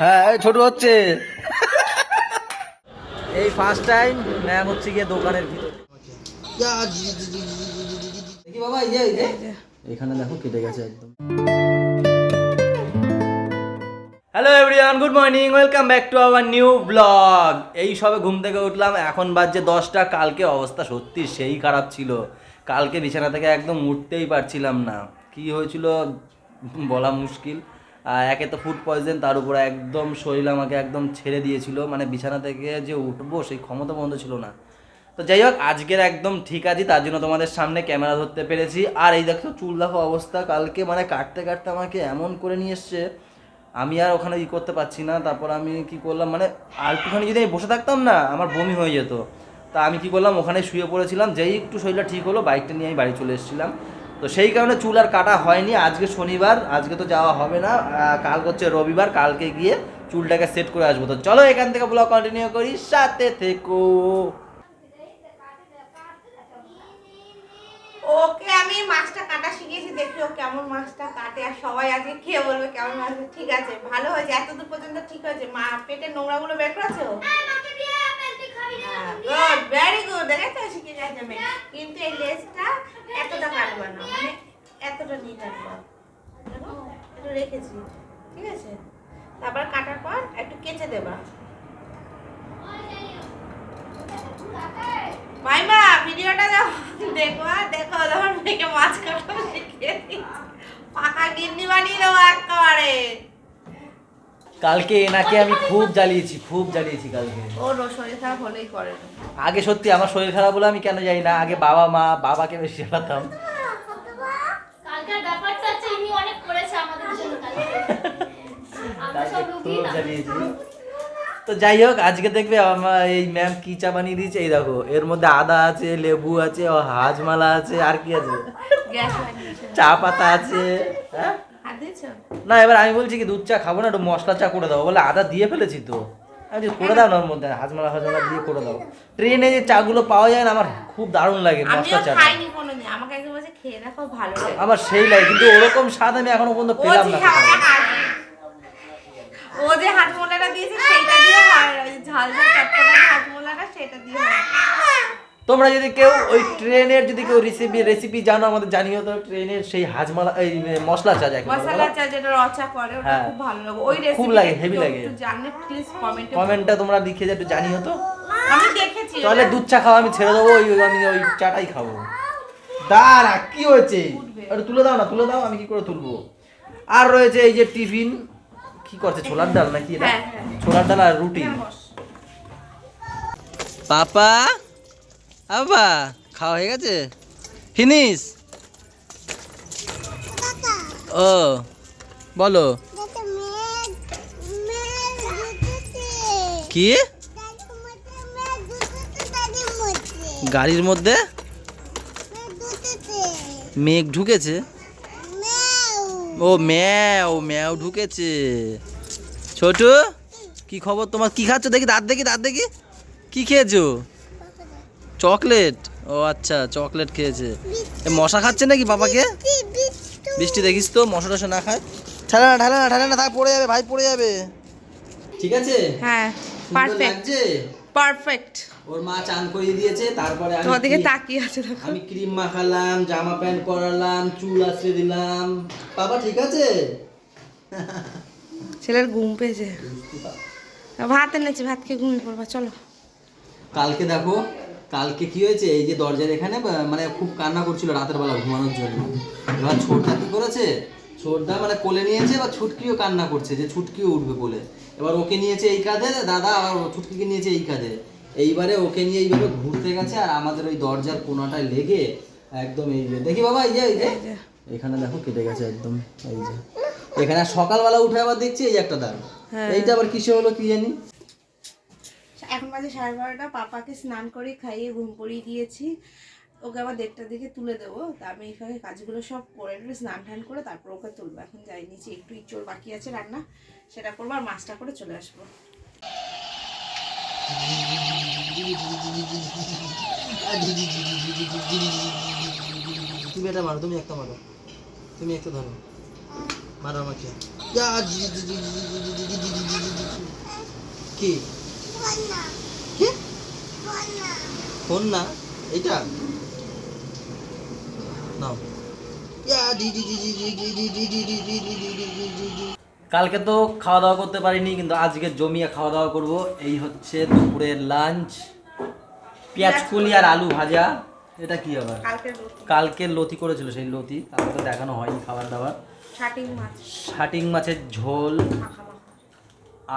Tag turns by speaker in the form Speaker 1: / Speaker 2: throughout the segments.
Speaker 1: হ্যাঁ এই ছোট হচ্ছে এই ফার্স্ট টাইম ম্যাম হচ্ছে গিয়ে দোকানের ভিতরে বাবা এখানে দেখো কেটে গেছে একদম hello everyone good morning welcome back to our new blog এই সবে ঘুম থেকে উঠলাম এখন বাজছে দশটা কালকে অবস্থা সত্যি সেই খারাপ ছিল কালকে বিছানা থেকে একদম উঠতেই পারছিলাম না কি হয়েছিল বলা মুশকিল একে তো ফুড পয়জন তার উপরে একদম শরীর আমাকে একদম ছেড়ে দিয়েছিল। মানে বিছানা থেকে যে উঠবো, সেই ক্ষমতা বন্ধ ছিল না। তো যাই হোক, আজকের একদম ঠিক আছি, তার জন্য তোমাদের সামনে ক্যামেরা ধরতে পেরেছি। আর এই দেখো, চুল দেখো অবস্থা, কালকে মানে কাটতে কাটতে আমাকে এমন করে নিয়ে এসছে। আমি আর ওখানে ই করতে পারছি না, তারপর আমি কি করলাম মানে আর একটুখানি যদি আমি বসে থাকতাম না, আমার বমি হয়ে যেত। তা আমি কি করলাম, ওখানে শুয়ে পড়েছিলাম, যেই একটু শরীরটা ঠিক হলো বাইকটা নিয়ে আমি বাড়ি চলে এসেছিলাম। তো সেই কারণে চুল আর কাটা হয়নি। আজকে শনিবার আজকে তো যাওয়া হবে না। কাল হচ্ছে রবিবার কালকে গিয়ে চুলটাকে সেট করে আসব। তো চলো এখান থেকে ব্লগ কন্টিনিউ করি। সাথে থেকো।
Speaker 2: ওকে আমি মাছটা কাটা শিখিয়েছি দেখি ও কেমন মাছটা কাটে আর সবাই আজকে খেয়ে বলবে কেমন মাছ ঠিক আছে ভালো হয়েছে। এতদূর পর্যন্ত ঠিক হয়েছে। মা পেটে নোংরাগুলো বের করেছে ও? গুড ভেরি গুড দেখেছ? শিখে গেছে মেয়ে। কিন্তু এই লেজটা এতটা কাটবে না? মানে এতটা নিয়ে কাটবে একটু রেখেছি, ঠিক আছে? তারপর কাটার পর একটু কেচে দেবা। মাইমা, ভিডিওটা দেখো দেখো দেখো, তোমার মেয়েকে মাছ কাটা শিখিয়ে দিচ্ছি পাকা গিন্নি বানিয়ে দেবো একেবারে।
Speaker 1: কালকে এনাকে আমি খুব জ্বালিয়েছি খুব জ্বালিয়েছি কালকে।
Speaker 2: ওর শরীর খারাপ হলেই করে।
Speaker 1: আগে সত্যি আমার শরীর খারাপ বলে আমি কেন যাই না আগে বাবা মা বাবাকে বেশি জ্বালিয়েছি। তো যাই হোক আজকে দেখবে আমার এই ম্যাম কি চা বানিয়ে দিয়েছে এই দেখো এর মধ্যে আদা আছে লেবু আছে ও হাজমালা আছে আর কি আছে? চা পাতা আছে হ্যাঁ? না এবার আমি বলছি কি দুধ চা খাব না একটু মশলা চা করে দাও। বলে আদা দিয়ে ফেলেছি তো। আমি করে দাও না ওর মধ্যে হাজমালা হাজমালা দিয়ে করে দাও। ট্রেনে যে চাগুলো পাওয়া যায় না আমার খুব দারুণ লাগে মশলা চা
Speaker 2: আমাকে একদম বলছে খেয়ে দেখো ভালো লাগে।
Speaker 1: আমার সেই লাগে কিন্তু ওরকম স্বাদ আমি এখনও পর্যন্ত পেলাম না
Speaker 2: ও যে দিয়েছে সেইটা দিয়ে হয় ঝাল ঝাল চটপটা সেটা দিয়ে হয়
Speaker 1: তোমরা যদি কেউ ওই ট্রেনের যদি কেউ রেসিপি রেসিপি জানো আমাদের জানিও তো ট্রেনের সেই হাজমালা এই মশলা চা যাকে
Speaker 2: মশলা চা যেটা রচা করে ওটা
Speaker 1: হ্যাঁ।
Speaker 2: খুব ভালো লাগে। ওই রেসিপি খুব
Speaker 1: লাগে, heavy লাগে।
Speaker 2: জানলে প্লিজ কমেন্টে
Speaker 1: কমেন্টটা তোমরা লিখে যে একটু জানিও তো।
Speaker 2: আমি দেখেছি।
Speaker 1: তাহলে দুধ চা খাওয়া আমি ছেড়ে দেবো ওই আমি ওই চাটাই খাব। দাঁড়া কি হয়েছে? একটু তুলে দাও না তুলে দাও আমি কি করে তুলবো? আর রয়েছে এই যে টিফিন কি করছে ছোলার ডাল নাকি এটা?
Speaker 2: হ্যাঁ, হ্যাঁ।
Speaker 1: ছোলার ডাল আর রুটি। পাপা? আবা খাওয়া হয়ে গেছে? ফিনিশ? ও বলো। কি? গাড়ির মধ্যে? মেঘ ঢুকেছে? ও ম্যাও ম্যাও ঢুকেছে। ছোট কি খবর তোমার? কি খাচ্ছ? দেখি দাঁত দেখি দাঁত দেখি। কি খেয়েছো? চকলেট? ও আচ্ছা চকলেট খেয়েছে। এ মশা খাচ্ছে নাকি বাবাকে? বৃষ্টি দেখিস তো মশা টশা না খায়। ঠালে না ঠালে না ঠালে না থাক পড়ে যাবে ভাই পড়ে যাবে। ঠিক আছে?
Speaker 2: হ্যাঁ পারফেক্ট পারফেক্ট
Speaker 1: ওর মা চান করিয়ে দিয়েছে তারপরে আমি
Speaker 2: তোমার দিকে তাকিয়ে আছে দেখো।
Speaker 1: আমি ক্রিম মাখালাম জামা প্যান্ট পরালাম চুল আশ্রে দিলাম। বাবা ঠিক আছে?
Speaker 2: ছেলের ঘুম পেয়েছে। ভাত এনেছি ভাত খেয়ে ঘুমিয়ে পড়বা চলো।
Speaker 1: কালকে দেখো কালকে কি হয়েছে? এই যে দরজার এখানে মানে খুব কান্না করছিল রাতের বেলা ঘুমানোর জন্য। এবার ছোটদা কি করেছে? ছোটদা মানে কোলে নিয়েছে এবার ছুটকিও কান্না করছে যে ছুটকিও উঠবে কোলে। এবার ওকে নিয়েছে এই কাঁধে দাদা আবার ছুটকিকে নিয়েছে এই কাঁধে। এইবারে ওকে নিয়ে এইভাবে ঘুরতে গেছে আর আমাদের ওই দরজার কোনাটায় লেগে একদম এই যে দেখি বাবা এই যে এই যে। এখানে দেখো কেটে গেছে একদম এই যে। এখানে আর সকালবেলা উঠে আবার দেখছি এই যে একটা দাগ
Speaker 2: হ্যাঁ।
Speaker 1: এইটা আবার কিসে হলো কি জানি?
Speaker 2: এখন বাজে সাড়ে বারোটা পাপাকে স্নান করে খাইয়ে ঘুম পড়িয়ে দিয়েছি ওকে আবার দেড়টার দিকে তুলে দেবো তা আমি এইভাবে কাজগুলো সব করে একটু স্নান টান করে তারপর ওকে তুলবো এখন যাই নিচে একটু ইচোর বাকি আছে রান্না সেটা করব আর মাছটা করে চলে আসব
Speaker 1: তুমি এটা মারো তুমি একটা মারো তুমি একটা ধরো মারো আমাকে কি কি ফোন না এইটা নাও কালকে তো খাওয়া দাওয়া করতে পারিনি কিন্তু আজকে জমিয়ে খাওয়া দাওয়া করব এই হচ্ছে দুপুরের লাঞ্চ পেঁয়াজ কুলি আর আলু ভাজা এটা কি আবার
Speaker 2: কালকে
Speaker 1: লতি করেছিল সেই লতি তারপর তো দেখানো হয়নি খাবার দাবার
Speaker 2: শাটিং মাছ
Speaker 1: শাটিং মাছের ঝোল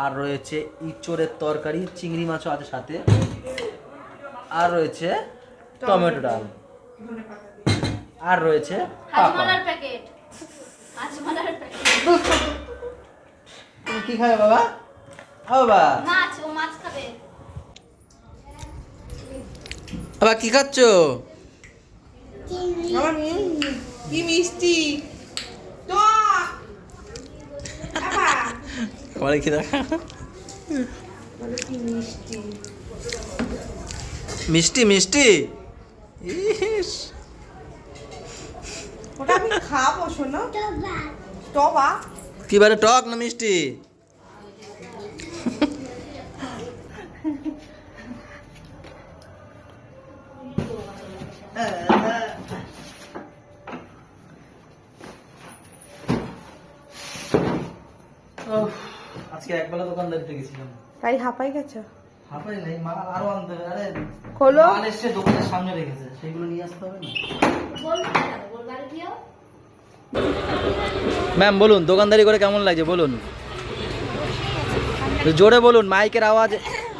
Speaker 1: আর রয়েছে ইঁচড়ের তরকারি চিংড়ি মাছও আছে সাথে। আর রয়েছে টমেটো ডাল। আর রয়েছে কি খাবে বাবা? বাবা।
Speaker 3: মাছ ও মাছ খাবে।
Speaker 1: বাবা কি খাচ্ছ?
Speaker 2: কি মিষ্টি। তো বাবা।
Speaker 1: আমার কি দেখা?
Speaker 2: মিষ্টি
Speaker 1: মিষ্টি। ইস।
Speaker 2: ওটা আমি খাব শোনো। টবা।
Speaker 1: কি বারে টক না মিষ্টি? উফ, আজকে একবেলা দোকানদারিতে গেছিলাম।
Speaker 2: তাই হাঁপাই গেছো?
Speaker 1: হাঁপাই নাই মাল আরও আনতে হবে। আরে
Speaker 2: খোলো।
Speaker 1: মাল এসছে দোকানের সামনে রেখেছে সেগুলো নিয়ে আসতে হবে না? ম্যাম বলুন দোকানদারি করে কেমন লাগছে? বলুন। জোরে বলুন মাইকের আওয়াজ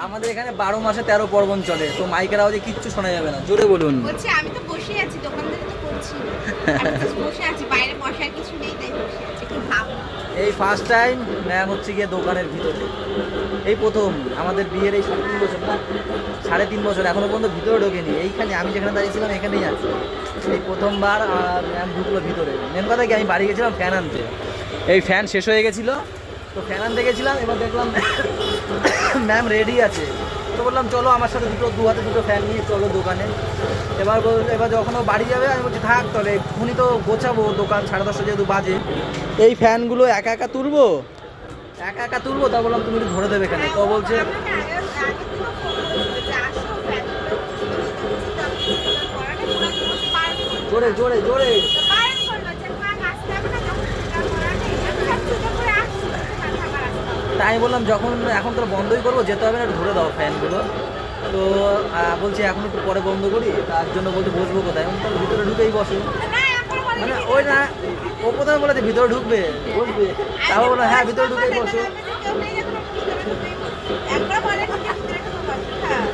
Speaker 1: আমাদের এখানে বারো মাসে তেরো পর্বণ চলে তো মাইকের আওয়াজে কিচ্ছু শোনা যাবে না। জোরে বলুন।
Speaker 2: আমি তো বসে আছি দোকানদারি তো করছি। বসে আছি বাইরে বসার কিছু নেই তাই বসে আছি কি ভাবো
Speaker 1: এই ফার্স্ট টাইম ম্যাম হচ্ছে গিয়ে দোকানের ভিতরে। এই প্রথম আমাদের বিয়ের এই সাড়ে তিন বছর না? সাড়ে তিন বছর এখনও পর্যন্ত ভিতরে ঢোকেনি। এইখানে আমি যেখানে দাঁড়িয়েছিলাম এখানেই আছে। এই প্রথমবার আর ম্যাম ঢুকলো ভিতরে। মেন কথা কি আমি বাড়ি গেছিলাম ফ্যান আনতে। এই ফ্যান শেষ হয়ে গেছিল? তো ফ্যান আনতে গেছিলাম এবার দেখলাম ম্যাম রেডি আছে। তো বললাম চলো আমার সাথে দুটো দু হাতে দুটো ফ্যান নিয়ে চলো দোকানে। এবার এবার যখন ও বাড়ি যাবে আমি বলছি থাক তাহলে এক্ষুনি তো গোছাবো দোকান সাড়ে দশটা যেহেতু বাজে। এই ফ্যানগুলো একা একা তুলবো? একা একা তুলবো? তা বললাম তুমি একটু ধরে দেবে কেন তো বলছে
Speaker 2: জোরে জোরে আগে থেকে ফোন করেছিল যে আসো ফ্যানগুলো করাটা পুরো পারেন
Speaker 1: জোরে জোরে জোরে
Speaker 2: পারেন করল যে কাজ আসতে হবে না যখন সেটা করা নেই আমি সব ছোটো করে আসছি মাথা আমার আসতে হবে
Speaker 1: তাই আমি বললাম যখন এখন তো বন্ধই করব যেতে হবে না একটু ধরে দাও ফ্যানগুলো। তো বলছি এখন একটু পরে বন্ধ করি তার জন্য বলছে বসবো কোথায়? আমি বললাম, ভিতরে ঢুকেই বসো।
Speaker 2: এখন বলে
Speaker 1: মানে ওই না ও প্রথমে বলেছে ভিতরে ঢুকবে বসবে। তারপর বলল হ্যাঁ ভিতরে ঢুকেই বসো।
Speaker 2: বলে হ্যাঁ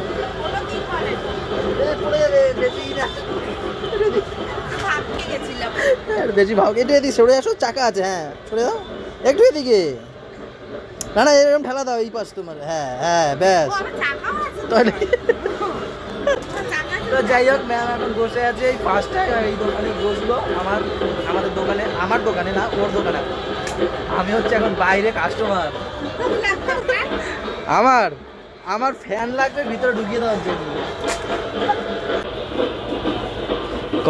Speaker 2: বলে
Speaker 1: বেশি ভাও একটু এদিকে সরে আসো চাকা আছে হ্যাঁ সরে দাও একটু এদিকে। না না এরকম ঠেলা দাও এই পাশ তোমার। হ্যাঁ হ্যাঁ ব্যাস।
Speaker 2: তো।
Speaker 1: যাই হোক ম্যাম এখন বসে আছে এই ফার্স্ট টাইম এই দোকানে বসল আমার আমাদের দোকানে আমার দোকানে না ওর দোকানে। আমি হচ্ছে এখন বাইরে কাস্টমার আমার আমার ফ্যান লাগবে ভিতরে ঢুকিয়ে দেওয়ার জন্য।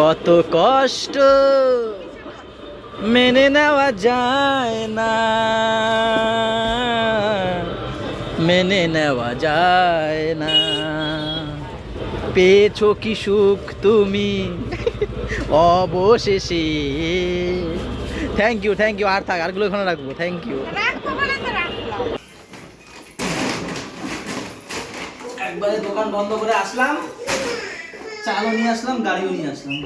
Speaker 1: কত কষ্ট মেনে নেওয়া যায় না। নেওয়া যায় না। পেয়েছ কি সুখ তুমি? অবশেষে। থ্যাংক ইউ থ্যাংক ইউ আর থাক আরগুলো এখানে রাখব। Thank you. একবারে দোকান বন্ধ করে আসলাম। চালও নিয়ে আসলাম গাড়িও নিয়ে আসলাম।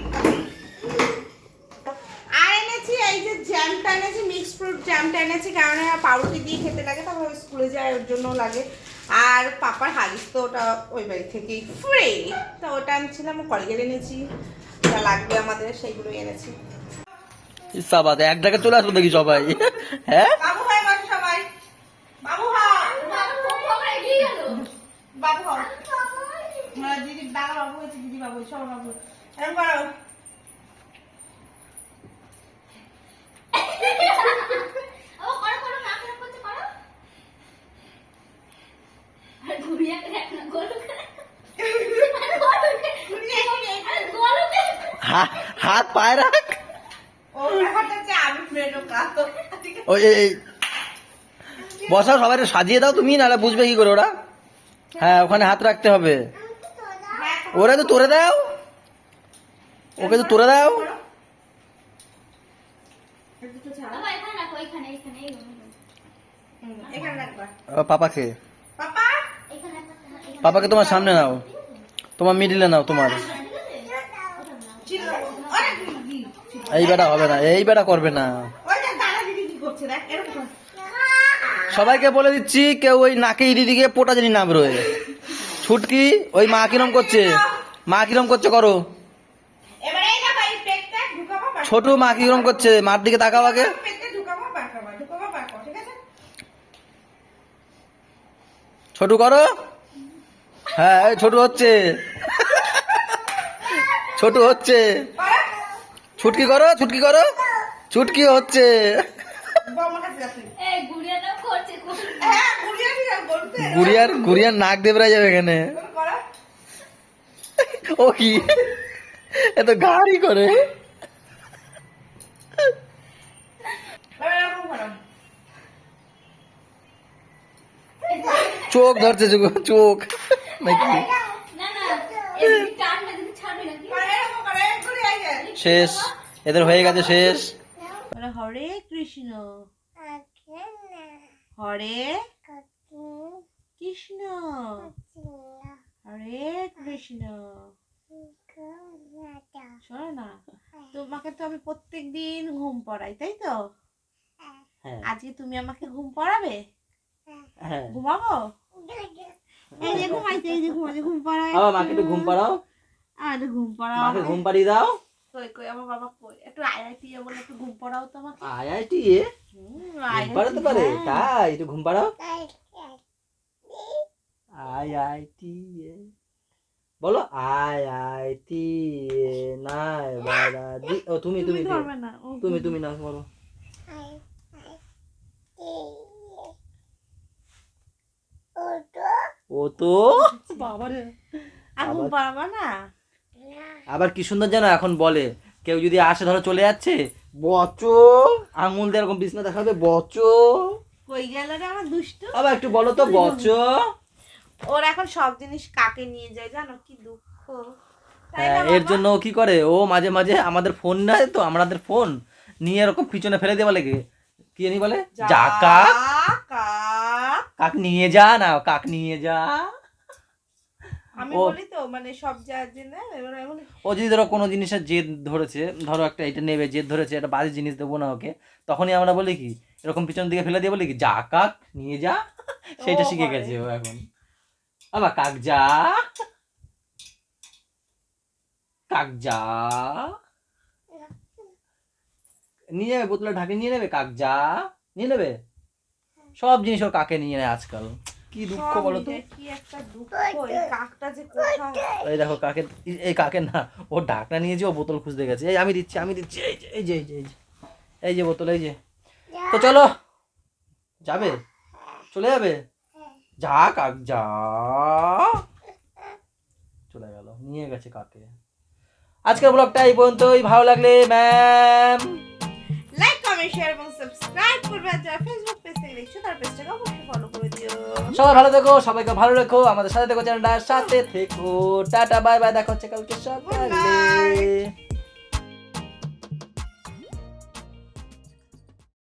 Speaker 2: আর এনেছি এই যে জ্যামটা এনেছি মিক্সড ফ্রুট জ্যামটা এনেছি। কারণ পাউরুটি দিয়ে খেতে লাগে তারপর স্কুলে যায় ওর জন্য লাগে। আর পাপার হাগিস তো ওটা ওই বাড়ি থেকেই ফ্রি তো ওটা আনছিলাম কলগেট এনেছি। যা লাগবে আমাদের সেইগুলো এনেছি।
Speaker 1: সাবাত এক জায়গায় চলে আসব দেখি সবাই? হ্যাঁ?
Speaker 2: বাবু হয় সবাই। বাবু হয় বাবু হয় হ্যাঁ, দিদি দাদা বাবু হয়েছে দিদি বাবু সব বাবু। এরকম করো
Speaker 3: ও করো করো না কেন করতে করো আর ঘুরিয়ে দেখ না গলুকে গলুকে
Speaker 1: হা- হাত পায়ে রাখ। ওই এই- এই। বসাও সবাই সাজিয়ে দাও তুমি নাহলে বুঝবে কি করে ওরা। হ্যাঁ ওখানে হাত রাখতে হবে। ওরা তো তোরে দাও। ওকে তো তোরে দাও। পাপাকে। পাপাকে তোমার সামনে নাও। তোমার মিডিলে নাও তোমার
Speaker 2: ছিল অনেক দিদি
Speaker 1: এই বেটা হবে না এই বেটা করবে না। সবাইকে বলে দিচ্ছি কেউ ওই নাকে ইডি দিকে পোটা জানি নাম রয়ে ছুটকি ওই মা কিরম করছে? মা কিরম করছে করো। ছোট মা কিরম করছে? মার দিকে তাকাও আগে। ছোট করো। হ্যাঁ ছোট হচ্ছে। ছোট হচ্ছে। ছুটকি করো ছুটকি করো। ছুটকি হচ্ছে।
Speaker 2: হ্যাঁ
Speaker 1: গুড়িয়ার গুড়িয়ার নাক দেবরা যাবে এখানে। ও কি? এত গাড়ি করে। চোখ ধরছে চোখ- চোখ। নাকি
Speaker 3: না না এই দিদি টানটা দিদি ছাড়বে নাকি
Speaker 2: করো এরকম করো এরকম করে এই যে
Speaker 1: শেষ। এদের হয়ে গেছে শেষ।
Speaker 2: হরে কৃষ্ণ। হরে কৃষ্ণ। হরে কৃষ্ণ। শোনো না তোমাকে তো আমি প্রত্যেক দিন ঘুম পড়াই তাই তো?
Speaker 1: হ্যাঁ।
Speaker 2: আজকে তুমি আমাকে ঘুম পড়াবে?
Speaker 1: হ্যাঁ।
Speaker 2: ঘুমাবো? এই যে ঘুমাইতে এই যে ঘুমাইতে ঘুম পড়াই
Speaker 1: আবার মাকে একটু ঘুম পাড়াও।
Speaker 2: আর ঘুম পড়াও
Speaker 1: ঘুম পাড়িয়ে দাও।
Speaker 2: কই কই আমার বাবা কই? একটু আইআইটি বলে একটু ঘুম পড়াও তো আমাকে।
Speaker 1: আইআইটি এ? ঘুম পাড়াতে পারে। তাই একটু ঘুম পাড়াও। আইআইটি এ। বলো আইআইটি এ নাই বাবা। দি ও তুমি তুমি
Speaker 2: তুমি
Speaker 1: তুমি। তুমি না। বলো। ও তো? বাবারে।
Speaker 2: আর ঘুম পাড়াবো না?
Speaker 1: আবার কি সুন্দর যেন এখন বলে? কেউ যদি আসে ধরো চলে যাচ্ছে? বচো। আঙুল দিয়ে এরকম বিছনা দেখাবে বচো।
Speaker 2: কই গেল রে আমার দুষ্টু?
Speaker 1: আবার একটু বলো তো বচো।
Speaker 2: ওর এখন সব জিনিস কাকে নিয়ে যায় জানো? কি দুঃখ।
Speaker 1: হ্যাঁ এর জন্য ও কি করে? ও মাঝে মাঝে আমাদের ফোন নেয় তো আমাদের ফোন নিয়ে এরকম পিছনে ফেলে দিয়ে বলে কি? কি জানি বলে? যা কাক।
Speaker 2: কাক
Speaker 1: নিয়ে যা না কাক নিয়ে যা।
Speaker 2: আমি
Speaker 1: ও-
Speaker 2: বলি তো মানে সব যা জেনে
Speaker 1: ও যদি ধরো কোনো জিনিসের জেদ ধরেছে ধরো একটা এটা নেবে জেদ ধরেছে একটা বাজে জিনিস দেবো না ওকে তখনই আমরা বলি কি এরকম পিছন দিকে ফেলে দিয়ে বলি কি যা কাক নিয়ে যা। সেটা শিখে গেছে ও এখন। আবার কাক যা কাক যা নিয়ে যাবে বোতলে ঢাকে নিয়ে নেবে কাক যা নিয়ে নেবে? সব জিনিস ওর কাকে নিয়ে নেয় আজকাল। কি দুঃখ বলো তো?
Speaker 2: কি একটা দুঃখ এই কাকটা যে কোথায়
Speaker 1: এই দেখো কাকে এই কাকে না ও ঢাকনা নিয়ে যে ও বোতল খুঁজতে গেছে। এই আমি দিচ্ছি আমি দিচ্ছি এই যে এই যে এই যে এই যে বোতল এই যে। তো চলো যাবে? চলে যাবে? যা কাক যা। চলে গেল নিয়ে গেছে কাকে। আজকের ব্লগটা এই পর্যন্তই ভালো লাগলে ম্যাম
Speaker 2: কমেন্ট শেয়ার এবং সাবস্ক্রাইব করবে যারা ফেসবুক পেজ থেকে দেখছ তার পেজটাকে অবশ্যই ফলো করে দিও।
Speaker 1: সবাই ভালো থেকো সবাইকে ভালো রেখো আমাদের সাথে থেকো চ্যানেলটা সাথে থেকো। টাটা বাই বাই দেখা হচ্ছে কালকে সকালে।